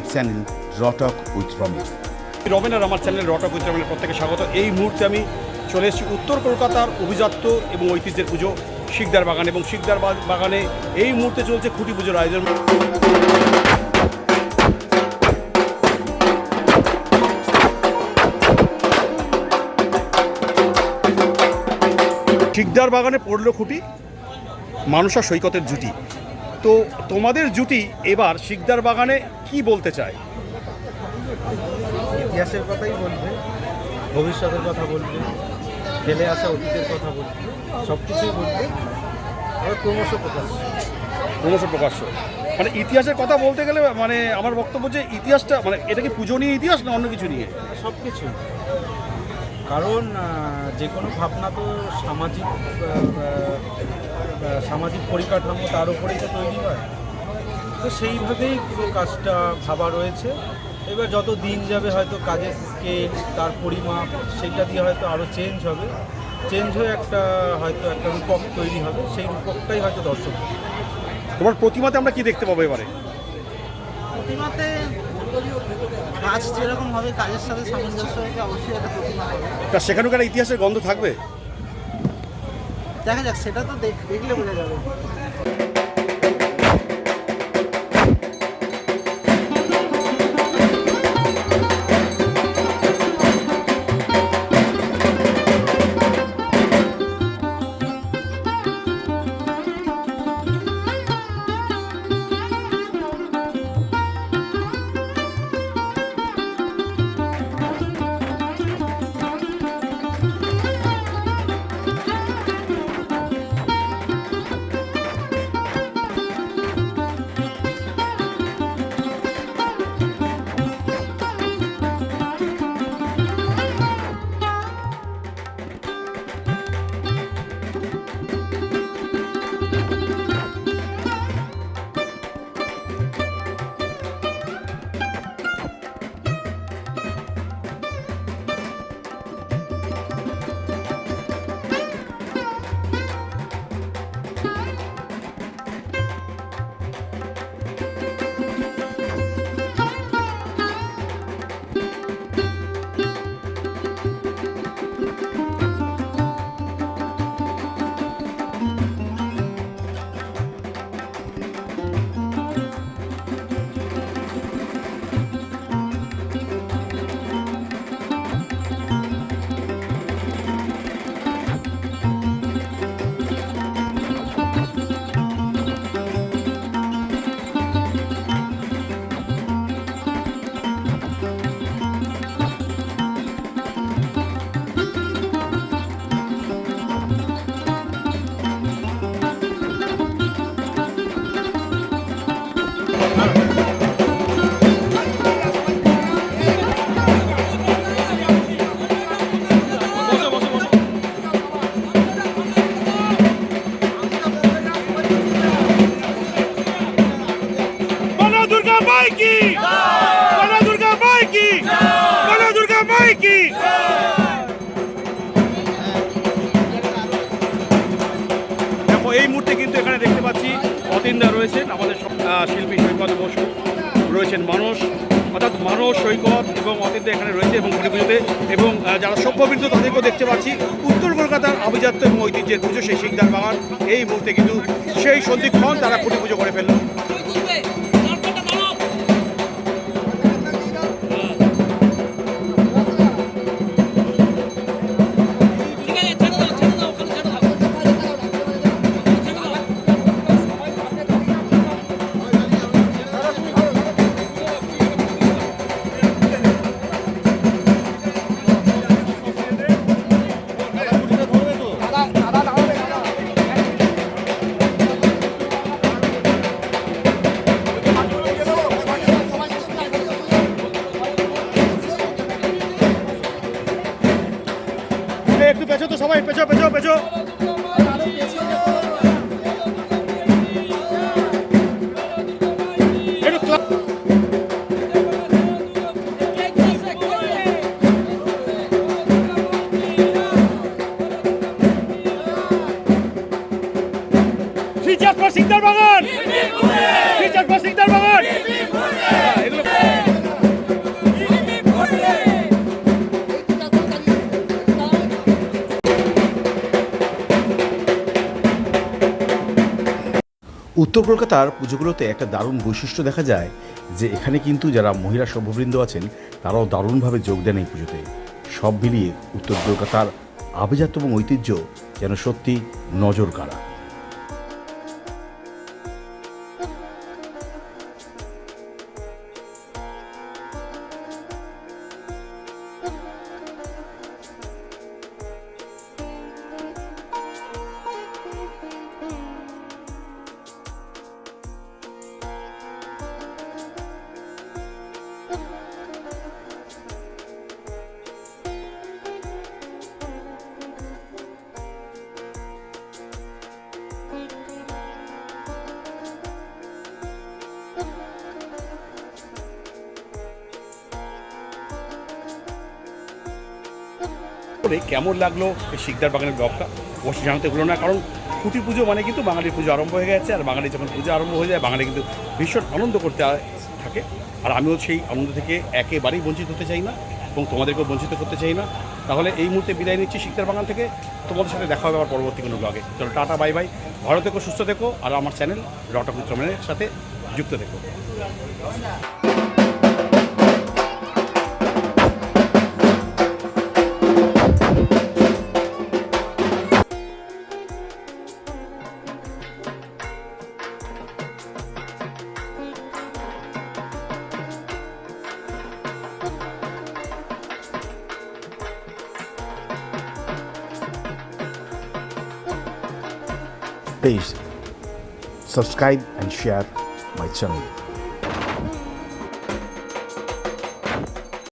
মাই channel রটক with Ramesh Ramen আর আমার চ্যানেল রটক উইথ রমেনের প্রত্যেকে স্বাগত। এই মুহূর্তে আমি চলে এসেছি উত্তর কলকাতার অভিজাত্য এবং ঐতিহ্যের পুজো শিকদার বাগান এবং শিকদার বাগানে এই মুহূর্তে চলছে খুঁটি পুজোর আয়োজন। শিকদার বাগানে পড়ল খুঁটি মানুষা সৈকতের জুটি। তো তোমাদের জুটি এবার শিকদার বাগানে কি বলতে চায়? ইতিহাসের কথাই বলবে ভবিষ্যতের কথা বলবে ফেলে আসা অতীতের কথা বলবে সব কিছুই বলবে। আবার ক্রমশ প্রকাশ। ক্রমশ প্রকাশ্য মানে ইতিহাসের কথা বলতে গেলে মানে আমার বক্তব্য যে ইতিহাসটা মানে এটা কি পুজো নিয়ে ইতিহাস না অন্য কিছু নিয়ে? সব কিছুই কারণ যে কোনো ভাবনা তো সামাজিক সামাজিক পরিকাঠামো তার উপরেই তো তৈরি হয়। তো সেইভাবেই পুরো কাজটা ভাবা রয়েছে। এবার যত দিন যাবে হয়তো কাজের স্কেল তার পরিমাপ সেইটা দিয়ে হয়তো আরও চেঞ্জ হবে। চেঞ্জ হয়ে একটা হয়তো একটা রূপক তৈরি হবে। সেই রূপকটাই হয়তো দর্শক তোমার প্রতিমাতে আমরা কি দেখতে পাবো এবারে? প্রতিমাতে কাজ যেরকম হবে কাজের সাথে সামঞ্জস্য রেখে অবশ্যই একটা প্রতিমা হবে। তা সেখানকার ইতিহাসের গন্ধ থাকবে? দেখা যাক সেটা তো দেখ- দেখলে বোঝা যাবে। অতীনদা রয়েছেন, আমাদের শিল্পী সৈকত বসু রয়েছেন মানুষ অর্থাৎ মানুষ সৈকত এবং অতীত এখানে রয়েছে এবং ঘুরে পুজোতে। এবং যারা সভ্যবৃন্দ তাদেরকেও দেখতে পাচ্ছি, উত্তর কলকাতার আভিজাত্য এবং ঐতিহ্যের পুজো সেই শিকদার বাগান। এই মুহূর্তে কিন্তু সেই সন্ধিক্ষণ তারা কুটি পুজো করে ফেলল। পেছো তো সবাই পেছো পেছো পেছো। উত্তর কলকাতার পুজোগুলোতে একটা দারুণ বৈশিষ্ট্য দেখা যায় যে এখানে কিন্তু যারা মহিলা সভ্যবৃন্দ আছেন, তারাও দারুণভাবে যোগ দেন এই পুজোতে। সব মিলিয়ে উত্তর কলকাতার আভিজাত্য এবং ঐতিহ্য যেন সত্যি নজর কাড়া করে কেমন লাগল এই শিকদার বাগানের ব্লগটা? অবশ্যই জানাতে ভুলো না, কারণ খুঁটি পুজো মানে কিন্তু বাঙালির পুজো আরম্ভ হয়ে গেছে, আর বাঙালি যখন পুজো আরম্ভ হয়ে যায়, বাঙালি কিন্তু ভীষণ আনন্দ করতে থাকে। আর আমিও সেই আনন্দ থেকে একেবারেই বঞ্চিত হতে চাই না, এবং তোমাদেরকেও বঞ্চিত করতে চাই না। তাহলে এই মুহূর্তে বিদায় নিচ্ছি শিকদার বাগান থেকে। তোমাদের সাথে দেখা হবে আবার পরবর্তী কোনো ব্লগে চলো, টাটা, বাই বাই। ভালো থেকো, সুস্থ থেকো, আর আমার চ্যানেল রটকুত্রমের সাথে যুক্ত থেকো। Please subscribe and share my channel.